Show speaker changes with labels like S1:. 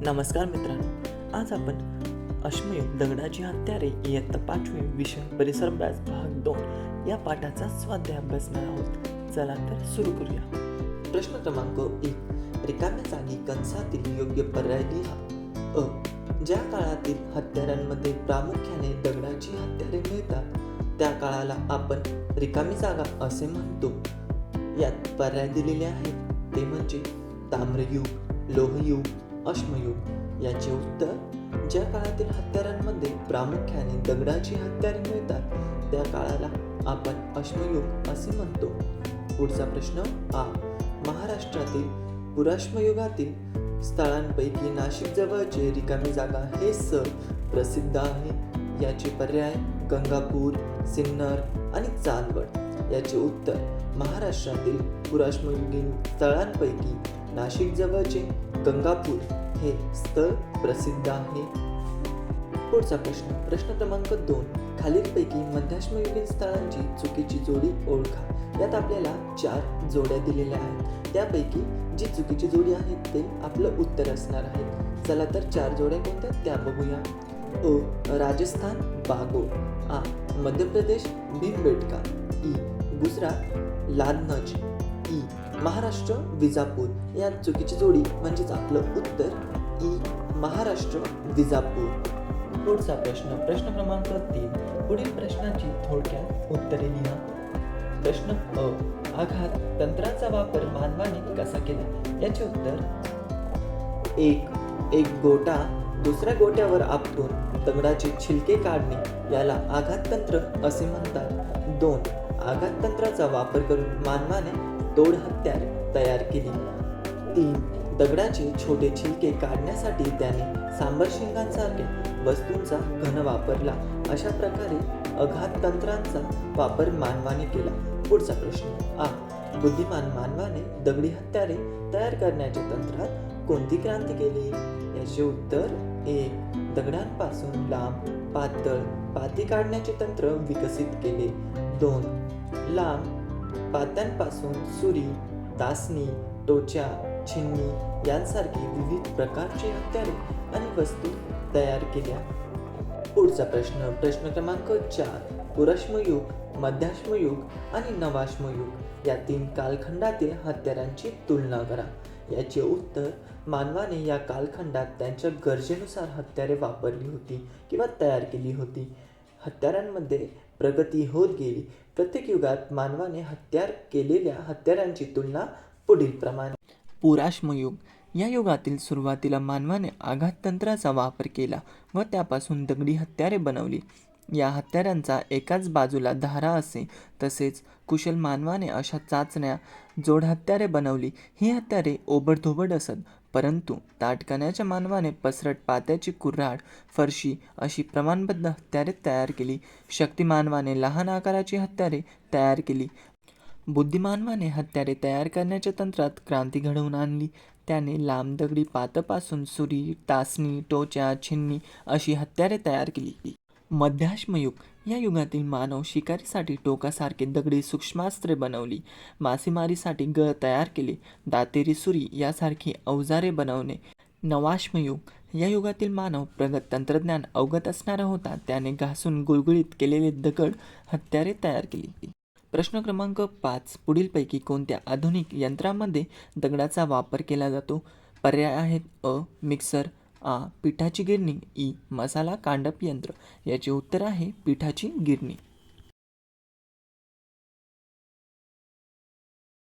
S1: नमस्कार मित्रांनो. आज आपण अश्मयुग दगडाची हत्यारे इयत्ता पाचवी विषय परिसर अभ्यास भाग दोन या पाठाचा स्वाध्याय अभ्यासणार आहोत. चला तर सुरू करूया. प्रश्न क्रमांक एक. रिकाम्या जागी कंसातील योग्य पर्याय लिहा. अ. ज्या काळातील हत्यारांमध्ये प्रामुख्याने दगडाची हत्यारे मिळतात त्या काळाला आपण रिकामी जागा असे म्हणतो. यात पर्याय दिलेले आहेत. ते म्हणजे ताम्रयुग लोहयुग अश्मयुग याचे उत्तर ज्या काळातील हत्यारांमध्ये प्रामुख्याने दगडाची हत्यारे मिळतात त्या काळाला आपण अश्मयुग असे म्हणतो. पुढचा प्रश्न आ. महाराष्ट्रातील पुराश्मयुगातील स्थळांपैकी नाशिक जवळचे रिकामी जागा हे स्थळ प्रसिद्ध आहे. याचे पर्याय गंगापूर सिन्नर आणि चांदवड. याचे उत्तर महाराष्ट्रातील पुराश्मयुगीन स्थळांपैकी नाशिक जवळचे गंगापूर हे स्थळ प्रसिद्ध आहे. पुढचा प्रश्न प्रश्न क्रमांक दोन. खालीलपैकी मध्याश्मयुगीन स्थळांची चुकीची जोडी ओळखा. यात आपल्याला चार जोड्या दिलेल्या आहेत. त्यापैकी जी चुकीची जोडी आहे ते आपलं उत्तर असणार आहे. चला तर चार जोड्या कोणत्या? त्या बघूया. अ राजस्थान बागो आ मध्य प्रदेश भीमबेटका. ई गुजरात लादनज ई महाराष्ट्र विजापूर या चुकीची जोडी म्हणजेच आपलं उत्तर ई महाराष्ट्र विजापूर. पुढचा प्रश्न प्रश्न क्रमांक तीन. पुढील प्रश्नाची थोडक्यात उत्तरे लिहा. प्रश्न अ आघात तंत्राचा वापर मानवाने कसा केला? याचे उत्तर एक एक गोटा दुसऱ्या गोट्यावर आपटून दगडाचे छिलके काढणे याला आघात तंत्र असे म्हणतात. दोन आघात तंत्राचा वापर करून मानवाने तोड हत्यार तयार केली. तीन दगडाचे छोटे छिलके काढण्यासाठी त्याने सांबर शिंगांसारख्या वस्तूंचा घन वापरला. अशा प्रकारे अघात तंत्रांचा वापर मानवाने केला. पुढचा प्रश्न आ बुद्धिमान मानवाने दगडी हत्यारे तयार करण्याच्या तंत्रात कोणती क्रांती केली? याचे उत्तर एक दगडांपासून लांब पातळ पाती काढण्याचे तंत्र विकसित केले. दोन लांब पात्यांपासून सुरी तासणी टोच्या छिन्नी यांसारखी विविध प्रकारची हत्यारे आणि वस्तू तयार केल्या. पुढचा प्रश्न प्रश्न क्रमांक चार पुरश्मयुग मध्याश्मयुग आणि नवाश्मयुग या तीन कालखंडातील हत्यारांची तुलना करा. याचे उत्तर मानवाने या कालखंडात त्यांच्या गरजेनुसार हत्यारे वापरली होती किंवा तयार केली होती. हत्यारांमध्ये प्रगती होत गेली. प्रत्येक युगात मानवाने हत्यार केलेल्या हत्यारांची तुलना पुढील प्रमाणे. पुराश्मयुग या युगातील सुरुवातीला मानवाने आघात तंत्राचा वापर केला व त्यापासून दगडी हत्यारे बनवली. या हत्यारांचा एकाच बाजूला धारा असे तसेच कुशल मानवाने अशा चाचण्या जोड हत्यारे बनवली. ही हत्यारे ओबडधोबड असत परंतु ताटकण्याच्या मानवाने पसरट पात्याची कुऱ्हाड फरशी अशी प्रमाणबद्ध हत्यारे तयार केली. शक्ती मानवाने लहान आकाराची हत्यारे तयार केली. बुद्धिमानवाने हत्यारे तयार करण्याच्या तंत्रात क्रांती घडवून आणली. त्याने लांब दगडी पातपासून सुरी तासणी टोच्या छिन्नी अशी हत्यारे तयार केली. मध्याश्मयुग. या युगातील मानव शिकारीसाठी टोकासारखे दगडी सूक्ष्मास्त्रे बनवली. मासेमारीसाठी गळ तयार केले. दातेरी सुरी यासारखी अवजारे बनवणे. नवाश्मयुग. या युगातील मानव प्रगत तंत्रज्ञान अवगत असणारा होता. त्याने घासून गुळगुळीत केलेले दगड हत्यारे तयार केली. प्रश्न क्रमांक पाच. पुढीलपैकी कोणत्या आधुनिक यंत्रामध्ये दगडाचा वापर केला जातो? पर्याय आहेत अ मिक्सर आ पिठाची गिरणी ई मसाला कांडप यंत्र याचे उत्तर आहे पिठाची गिरणी.